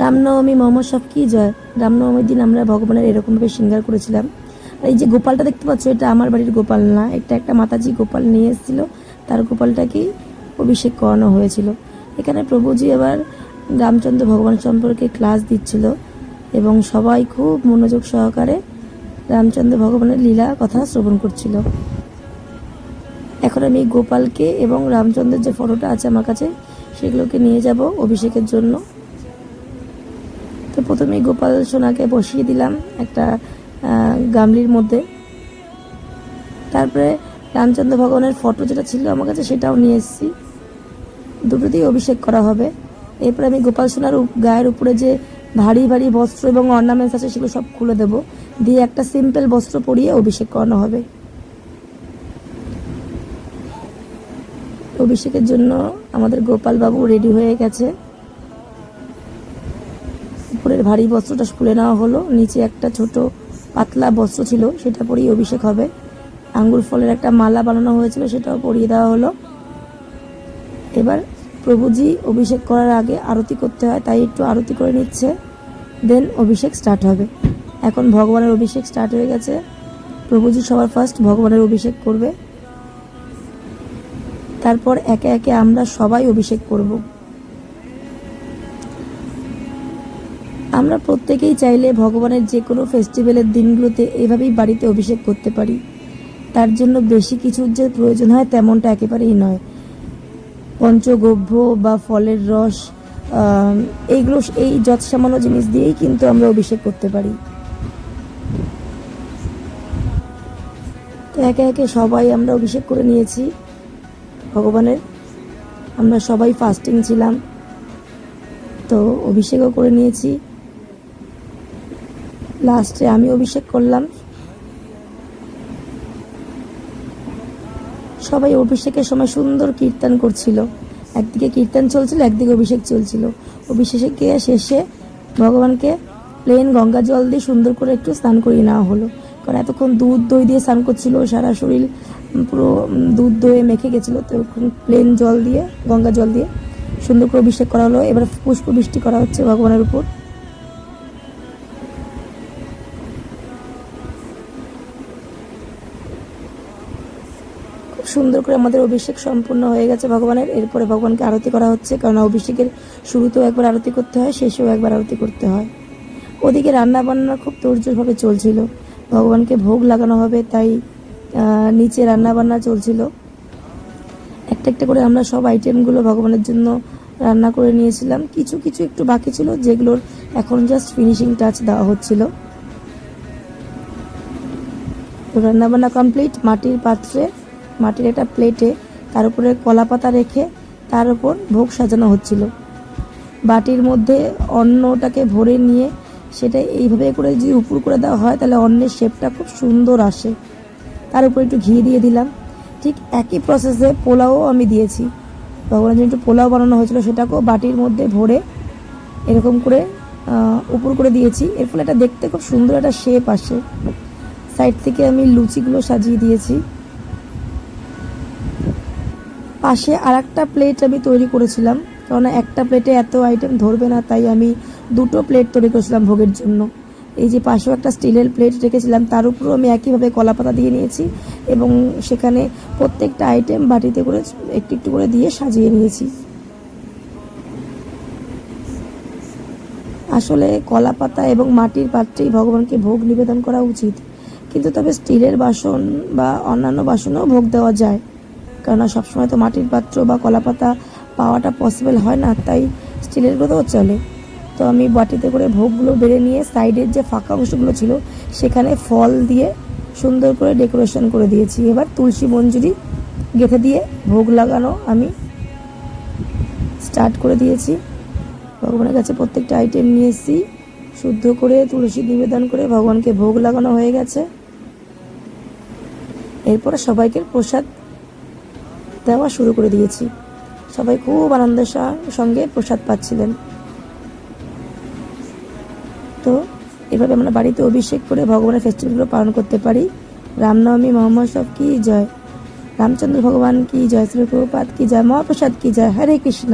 রামনবমী মোহাম্মদ সব কি জয়? রামনবমীর দিন আমরা ভগবানের এরকমভাবে শৃঙ্গার করেছিলাম। আর এই যে গোপালটা দেখতে পাচ্ছ, এটা আমার বাড়ির গোপাল না, এটা একটা মাতাজি গোপাল নিয়ে এসেছিল। তার গোপালটাকেই অভিষেক করানো হয়েছিল। এখানে প্রভুজি আবার রামচন্দ্র ভগবান সম্পর্কে ক্লাস দিচ্ছিল এবং সবাই খুব মনোযোগ সহকারে রামচন্দ্র ভগবানের লীলা কথা শ্রবণ করছিল। এখন আমি গোপালকে এবং রামচন্দ্রের যে ফটোটা আছে আমার কাছে, সেগুলোকে নিয়ে যাব অভিষেকের জন্য। তো প্রথমেই গোপাল সোনাকে বসিয়ে দিলাম একটা গামলির মধ্যে। তারপরে রামচন্দ্র ভগবানের ফটো যেটা ছিল আমার কাছে সেটাও নিয়ে এসেছি। দুটো দিয়ে অভিষেক করা হবে। এরপরে আমি গোপাল সোনার গায়ের উপরে যে ভারী ভারী বস্ত্র এবং অর্নামেন্টস আছে সেগুলো সব খুলে দেবো। দিয়ে একটা সিম্পল বস্ত্র পরিয়ে অভিষেক করানো হবে। অভিষেকের জন্য আমাদের গোপাল বাবু রেডি হয়ে গেছে। উপরের ভারী বস্ত্রটা খুলে নেওয়া হলো। নিচে একটা ছোট পাতলা বস্ত্র ছিল, সেটা পরিয়ে অভিষেক হবে। আঙ্গুর ফলের একটা মালা বানানো হয়েছিল, সেটাও পরিয়ে দেওয়া হলো। এবার প্রভুজি অভিষেক করার আগে আরতি করতে হয়, তাই একটু আরতি করে নিচ্ছে। দেন অভিষেক স্টার্ট হবে। এখন ভগবানের অভিষেক স্টার্ট হয়ে গেছে। প্রভুজি সবার ফার্স্ট ভগবানের অভিষেক করবে। তারপর একে একে আমরা সবাই অভিষেক করব। আমরা প্রত্যেকেই চাইলে ভগবানের যে কোনো ফেস্টিভ্যালের দিনগুলোতে এভাবেই বাড়িতে অভিষেক করতে পারি। তার জন্য বেশি কিছুর যে প্রয়োজন হয় তেমনটা একেবারেই নয়। পঞ্চগভ্য বা ফলের রস এইগুলো এই যৎ সামান্য জিনিস দিয়েই কিন্তু আমরা অভিষেক করতে পারি। তো একে একে সবাই আমরা অভিষেক করে নিয়েছি ভগবানের। আমরা সবাই ফাস্টিং ছিলাম। তো অভিষেকও করে নিয়েছি। লাস্টে আমি অভিষেক করলাম। সবাই অভিষেকের সময় সুন্দর কীর্তন করছিল। একদিকে কীর্তন চলছিল, একদিকে অভিষেক চলছিল। অভিষেকে শেষে ভগবানকে প্লেন গঙ্গা জল দিয়ে সুন্দর করে একটু স্নান করিয়ে নেওয়া হলো। কারণ এতক্ষণ দুধ, দই দিয়ে স্নান করছিল, সারা শরীর পুরো দুধ দইয়ে মেখে গেছিল। তো প্লেন জল দিয়ে, গঙ্গা জল দিয়ে সুন্দর করে অভিষেক করা হলো। এবার পুষ্প বৃষ্টি করা হচ্ছে ভগবানের উপর। খুব সুন্দর করে আমাদের অভিষেক সম্পূর্ণ হয়ে গেছে ভগবানের। এরপরে ভগবানকে আরতি করা হচ্ছে, কারণ অভিষেকের শুরুতেও একবার আরতি করতে হয়, শেষেও একবার আরতি করতে হয়। ওদিকে রান্না বান্না খুব তোড়জোড়ভাবে চলছিল। ভগবানকে ভোগ লাগানো হবে, তাই নিচে রান্না বান্না চলছিল। একটা একটা করে আমরা সব আইটেমগুলো ভগবানের জন্য রান্না করে নিয়েছিলাম। কিছু কিছু একটু বাকি ছিল, যেগুলোর এখন জাস্ট ফিনিশিং টাচ দেওয়া হচ্ছিল। তো রান্নাবান্না কমপ্লিট মাটির পাত্রে মাটির একটা প্লেটে তার উপরে কলা পাতা রেখে তার উপর ভোগ সাজানো হচ্ছিল। বাটির মধ্যে অন্নটাকে ভরে নিয়ে সেটা এইভাবে করে যদি উপর করে দেওয়া হয় তাহলে অন্নের শেপটা খুব সুন্দর আসে। তার উপর একটু ঘি দিয়ে দিলাম। ঠিক একই প্রসেসে পোলাও আমি দিয়েছি। ভগবানের জন্য একটু পোলাও বানানো হয়েছিল, সেটাকেও বাটির মধ্যে ভরে এরকম করে উপর করে দিয়েছি। এর ফলে এটা দেখতে খুব সুন্দর একটা শেপ আসে। সাইড থেকে আমি লুচিগুলো সাজিয়ে দিয়েছি। পাশে আর একটা প্লেট আমি তৈরি করেছিলাম। কারণ একটা প্লেটে এত আইটেম ধরবে না, তাই আমি দুটো প্লেট তৈরি করেছিলাম ভোগের জন্য। এই যে পাশেও একটা স্টিলের প্লেট রেখেছিলাম, তার উপরেও আমি একইভাবে কলা পাতা দিয়ে নিয়েছি এবং সেখানে প্রত্যেকটা আইটেম বাটিতে করে একটু একটু করে দিয়ে সাজিয়ে নিয়েছি। আসলে কলা পাতা এবং মাটির পাত্রেই ভগবানকে ভোগ নিবেদন করা উচিত। কিন্তু তবে স্টিলের বাসন বা অন্যান্য বাসনেও ভোগ দেওয়া যায়। কেননা সবসময় তো মাটির পাত্র বা কলা পাতা পাওয়াটা পসিবল হয় না, তাই স্টিলের গুলোও চলে। তো আমি বাটিতে করে ভোগগুলো বেড়ে নিয়ে সাইডের যে ফাঁকা অংশগুলো ছিল, সেখানে ফল দিয়ে সুন্দর করে ডেকোরেশন করে দিয়েছি। এবার তুলসী মঞ্জুরি গেঁথে দিয়ে ভোগ লাগানো আমি স্টার্ট করে দিয়েছি। ভগবানের কাছে প্রত্যেকটা আইটেম নিয়ে এসেছি। শুদ্ধ করে তুলসী নিবেদন করে ভগবানকে ভোগ লাগানো হয়ে গেছে। এরপরে সবাইকে প্রসাদ দেওয়া শুরু করে দিয়েছি। সবাই খুব আনন্দের সঙ্গে প্রসাদ পাচ্ছিলেন। তো এভাবে আমরা বাড়িতে অভিষেক করে ভগবানের ফেস্টিভ্যালগুলো পালন করতে পারি। রামনবমী মহম্মদ সব কি জয়? রামচন্দ্র ভগবান, কি জয়? শ্রী প্রভুপাত কি জয়? মহাপ্রসাদ, কি জয়? হরে কৃষ্ণ।